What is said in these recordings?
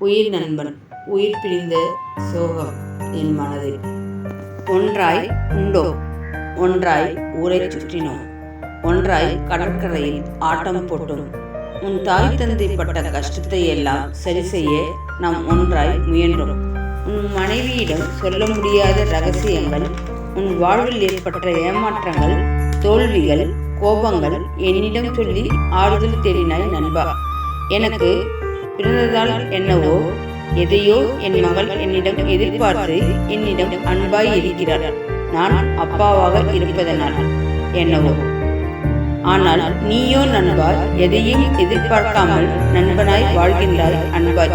உயிர் நண்பன் உயிர் பிரிந்த சோகம் என் மனதில். ஒன்றாய் உண்டோ? ஒன்றாய் ஊரை சுற்றினோம் ஒன்றாய் கடற்கரையில் ஆட்டம் போட்டோம். உன் தாய் தந்தை பட்ட கஷ்டத்தை எல்லாம் சரி செய்ய நாம் ஒன்றாய் முயன்றோம். உன் மனைவியிடம் சொல்ல முடியாத ரகசியங்கள் உன் வாழ்வில் ஏற்பட்ட ஏமாற்றங்கள் தோல்விகள் கோபங்கள் என்னிடம் சொல்லி ஆறுதல் தேடினாய் நண்பா. எனக்கு பிறந்ததால் என்னவோ எதையோ என் மகள் என்னிடம் எதிர்பார்த்து என்னிடம் அன்பாய் இருக்கிறார் நான் அப்பாவாக இருப்பதனால் என்னவோ. ஆனால் நீயோ நண்பா எதையும் எதிர்பார்க்காமல் நண்பனாய் வாழ்கின்றாய் அன்பாய்.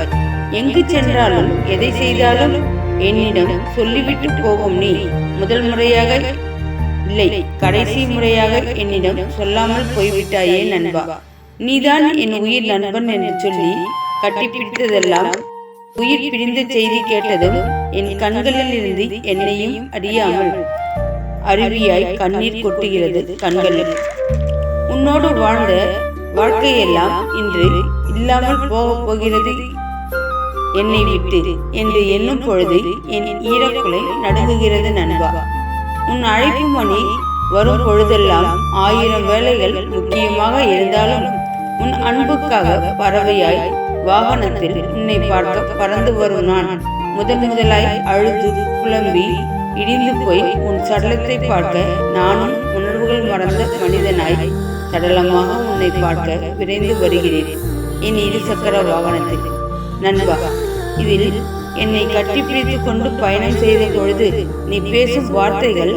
எங்கு சென்றாலும் எதை செய்தாலும் என்னிடம் சொல்லிவிட்டு போகும் நீ முதல் முறையாக இல்லை கடைசி முறையாக என்னிடம் சொல்லாமல் போய்விட்டாயே நண்பா. நீதான் என் உயிர் நண்பன் என்று சொல்லி கட்டிப்பிடித்ததெல்லாம் உயிர் பிரிந்த செய்தி கேட்டதும் என் கண்களில் இருந்து என்னையும் அறியாமல் அருவியாய் கண்ணீர் கொட்டுகிறது கண்களில். உன்னோடு வாழ்ந்த வாழ்க்கையெல்லாம் இன்று இல்லாமல் போகப் போகிறது. என்னை விட்டு என்று எண்ணும் பொழுது என் ஈரக்குலை நடுங்குகிறது நண்பா. உன் அழைப்பு மணி வரும் பொழுதெல்லாம் ஆயிரம் வேலைகள் முக்கியமாக இருந்தாலும் உன் அன்புக்காக பறவையாய் வாகனத்தில் உன்னை பார்க்க பறந்து வரும் நான் முதன் முதலாய் அழுது குழம்பி இடிந்து போய் உன் சடலத்தை பார்க்க நானும் உணர்வுகள் மறந்த மனிதனாய் சடலமாக உன்னை பார்க்க விரைந்து வருகிறேன். என் இரு சக்கர வாகனத்தில். நண்பா இதில் என்னை கட்டிப்பிடித்துக் கொண்டு பயணம் செய்த பொழுது நீ பேசும் வார்த்தைகள்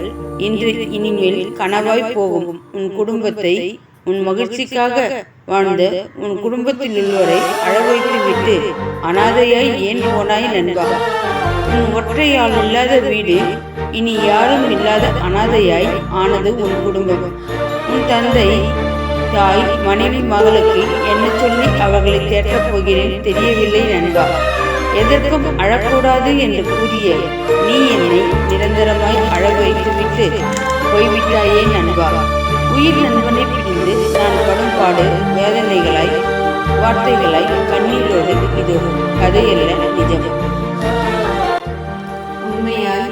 இன்று இனிமேல் கனவாய் போகும். உன் குடும்பத்தை உன் மகிழ்ச்சிக்காக வாழ்ந்த உன் குடும்பத்தில் உள்ளவரை அழவைத்து விட்டு அனாதையாய் ஏன் போனாய் நண்பா? உன் ஒற்றையால் இல்லாத வீடு இனி யாரும் இல்லாத அனாதையாய் ஆனது உன் குடும்பம். உன் தந்தை தாய் மனைவி மகளுக்கு என்ன சொல்லி அவர்களை தேற்றப் போகிறேன் தெரியவில்லை நண்பா. எதற்கும் அழக்கூடாது என்று கூறிய நீ என்னை நிரந்தரமாய் அழ வைத்துவிட்டு போய்விட்டாயே நண்பா. உயிர் நண்பனை பிரிந்து நான் படும் பாடு வேதனைகளாய் வார்த்தைகளாய் கண்ணீரோடு இது கதையல்ல நிஜம். உண்மையாய்